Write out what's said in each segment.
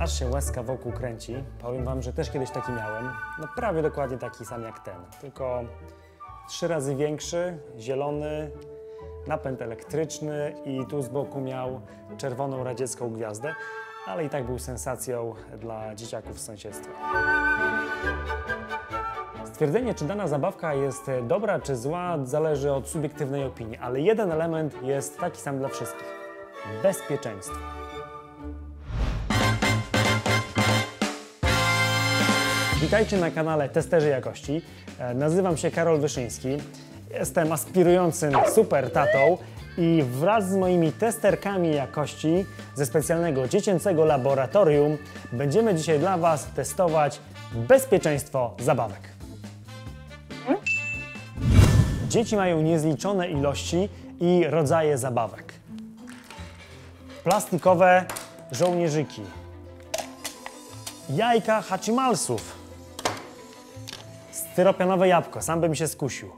Aż się łezka wokół kręci. Powiem wam, że też kiedyś taki miałem. No prawie dokładnie taki sam jak ten, tylko trzy razy większy, zielony, napęd elektryczny i tu z boku miał czerwoną radziecką gwiazdę, ale i tak był sensacją dla dzieciaków z sąsiedztwa. Stwierdzenie, czy dana zabawka jest dobra czy zła, zależy od subiektywnej opinii, ale jeden element jest taki sam dla wszystkich. Bezpieczeństwo. Witajcie na kanale Testerzy Jakości. E, Nazywam się Karol Wyszyński. Jestem aspirującym super tatą i wraz z moimi testerkami jakości ze specjalnego dziecięcego laboratorium będziemy dzisiaj dla Was testować bezpieczeństwo zabawek. Dzieci mają niezliczone ilości i rodzaje zabawek. Plastikowe żołnierzyki, jajka hachimalsów, styropianowe jabłko, sam bym się skusił,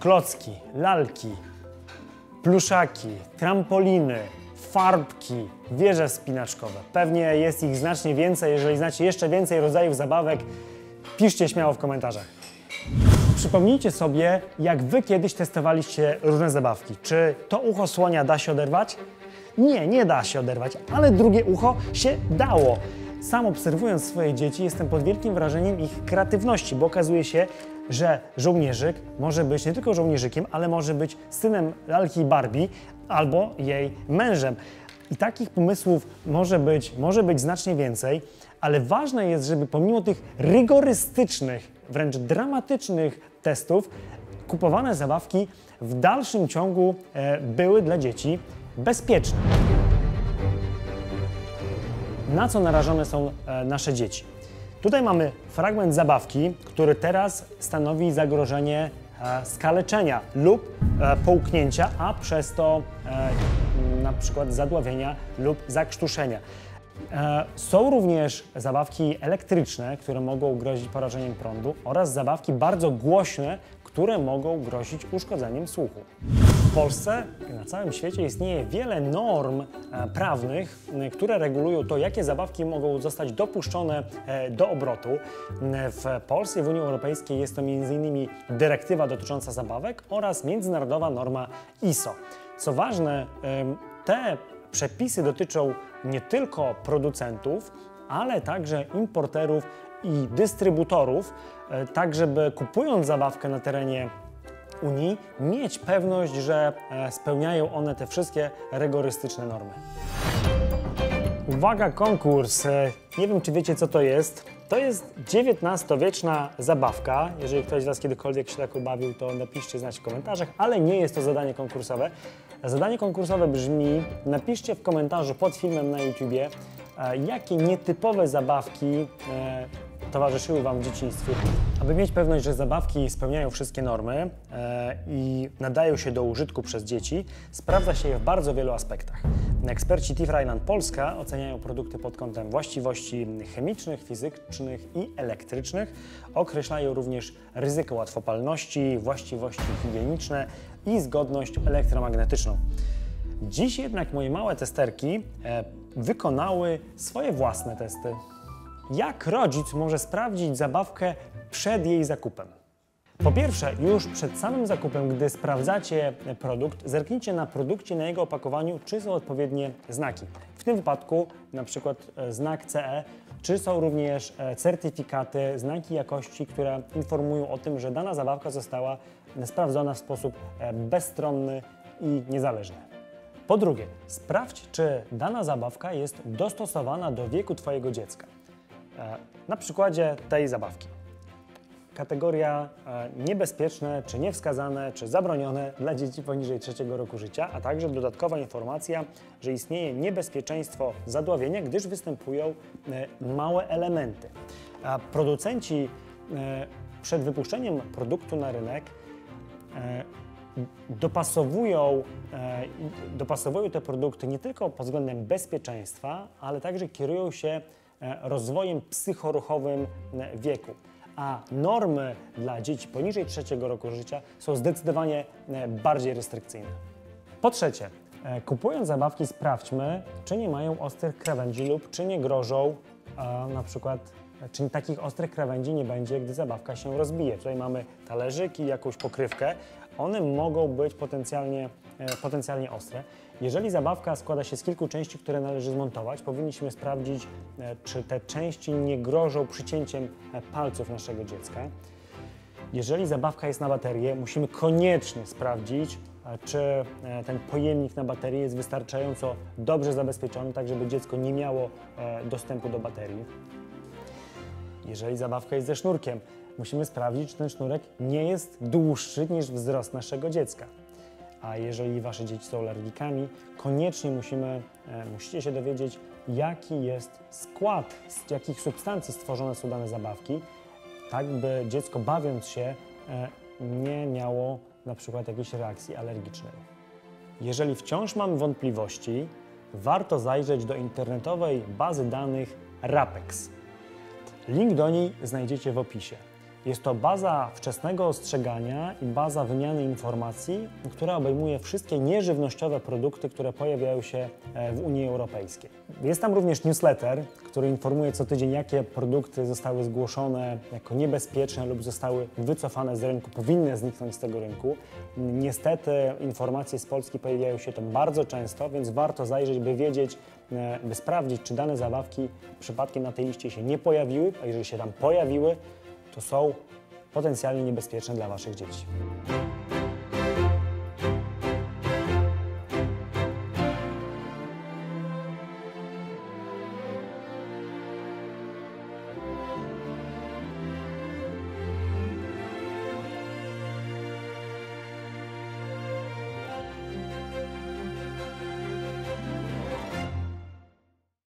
klocki, lalki, pluszaki, trampoliny, farbki, wieże spinaczkowe. Pewnie jest ich znacznie więcej. Jeżeli znacie jeszcze więcej rodzajów zabawek, piszcie śmiało w komentarzach. Przypomnijcie sobie, jak wy kiedyś testowaliście różne zabawki. Czy to ucho słonia da się oderwać? Nie, nie da się oderwać, ale drugie ucho się dało. Sam obserwując swoje dzieci, jestem pod wielkim wrażeniem ich kreatywności, bo okazuje się, że żołnierzyk może być nie tylko żołnierzykiem, ale może być synem lalki Barbie albo jej mężem. I takich pomysłów może być, może być znacznie więcej, ale ważne jest, żeby pomimo tych rygorystycznych, wręcz dramatycznych testów, kupowane zabawki w dalszym ciągu e, były dla dzieci bezpieczne. Na co narażone są e, nasze dzieci? Tutaj mamy fragment zabawki, który teraz stanowi zagrożenie e, skaleczenia lub e, połknięcia, a przez to na przykład zadławienia lub zakrztuszenia. Są również zabawki elektryczne, które mogą grozić porażeniem prądu oraz zabawki bardzo głośne, które mogą grozić uszkodzeniem słuchu. W Polsce i na całym świecie istnieje wiele norm e, prawnych, które regulują to, jakie zabawki mogą zostać dopuszczone e, do obrotu. W Polsce i w Unii Europejskiej jest to m.in. dyrektywa dotycząca zabawek oraz międzynarodowa norma ISO. Co ważne, te przepisy dotyczą nie tylko producentów, ale także importerów i dystrybutorów, e, tak żeby kupując zabawkę na terenie Unii, mieć pewność, że e, spełniają one te wszystkie rygorystyczne normy. Uwaga, konkurs. E, Nie wiem, czy wiecie, co to jest. To jest XIX-wieczna zabawka. Jeżeli ktoś z Was kiedykolwiek się taką bawił, to napiszcie znać w komentarzach, ale nie jest to zadanie konkursowe. Zadanie konkursowe brzmi: napiszcie w komentarzu pod filmem na YouTubie, jakie nietypowe zabawki towarzyszyły Wam w dzieciństwie. Aby mieć pewność, że zabawki spełniają wszystkie normy e, i nadają się do użytku przez dzieci, sprawdza się je w bardzo wielu aspektach. Eksperci Rheinland Polska oceniają produkty pod kątem właściwości chemicznych, fizycznych i elektrycznych. Określają również ryzyko łatwopalności, właściwości higieniczne i zgodność elektromagnetyczną. Dziś jednak moje małe testerki e, wykonały swoje własne testy. Jak rodzic może sprawdzić zabawkę przed jej zakupem? Po pierwsze, już przed samym zakupem, gdy sprawdzacie produkt, zerknijcie na produkcie, na jego opakowaniu, czy są odpowiednie znaki. W tym wypadku na przykład e, znak CE, czy są również e, certyfikaty, znaki jakości, które informują o tym, że dana zabawka została sprawdzona w sposób e, bezstronny i niezależny. Po drugie, sprawdź, czy dana zabawka jest dostosowana do wieku Twojego dziecka. E, Na przykładzie tej zabawki. Kategoria e, niebezpieczne, czy niewskazane, czy zabronione dla dzieci poniżej trzeciego roku życia, a także dodatkowa informacja, że istnieje niebezpieczeństwo zadławienia, gdyż występują e, małe elementy. Producenci przed wypuszczeniem produktu na rynek dopasowują, dopasowują te produkty nie tylko pod względem bezpieczeństwa, ale także kierują się rozwojem psychoruchowym e, wieku. A normy dla dzieci poniżej trzeciego roku życia są zdecydowanie e, bardziej restrykcyjne. Po trzecie, E, Kupując zabawki, sprawdźmy, czy nie mają ostrych krawędzi lub czy nie grożą e, na przykład, czy takich ostrych krawędzi nie będzie, gdy zabawka się rozbije. Tutaj mamy talerzyki, jakąś pokrywkę. One mogą być potencjalnie, e, potencjalnie ostre. Jeżeli zabawka składa się z kilku części, które należy zmontować, powinniśmy sprawdzić, e, czy te części nie grożą przycięciem e, palców naszego dziecka. Jeżeli zabawka jest na baterię, musimy koniecznie sprawdzić, czy ten pojemnik na baterię jest wystarczająco dobrze zabezpieczony, tak żeby dziecko nie miało dostępu do baterii. Jeżeli zabawka jest ze sznurkiem, musimy sprawdzić, czy ten sznurek nie jest dłuższy niż wzrost naszego dziecka. A jeżeli wasze dzieci są alergikami, koniecznie musimy, e, musicie się dowiedzieć, jaki jest skład, z jakich substancji stworzone są dane zabawki, tak by dziecko bawiąc się e, nie miało na przykład jakiejś reakcji alergicznej. Jeżeli wciąż mamy wątpliwości, warto zajrzeć do internetowej bazy danych RAPEX. Link do niej znajdziecie w opisie. Jest to baza wczesnego ostrzegania i baza wymiany informacji, która obejmuje wszystkie nieżywnościowe produkty, które pojawiają się e, w Unii Europejskiej. Jest tam również newsletter, który informuje co tydzień, jakie produkty zostały zgłoszone jako niebezpieczne lub zostały wycofane z rynku, powinny zniknąć z tego rynku. Niestety informacje z Polski pojawiają się tam bardzo często, więc warto zajrzeć, by wiedzieć, e, by sprawdzić, czy dane zabawki przypadkiem na tej liście się nie pojawiły, a jeżeli się tam pojawiły, to są potencjalnie niebezpieczne dla Waszych dzieci.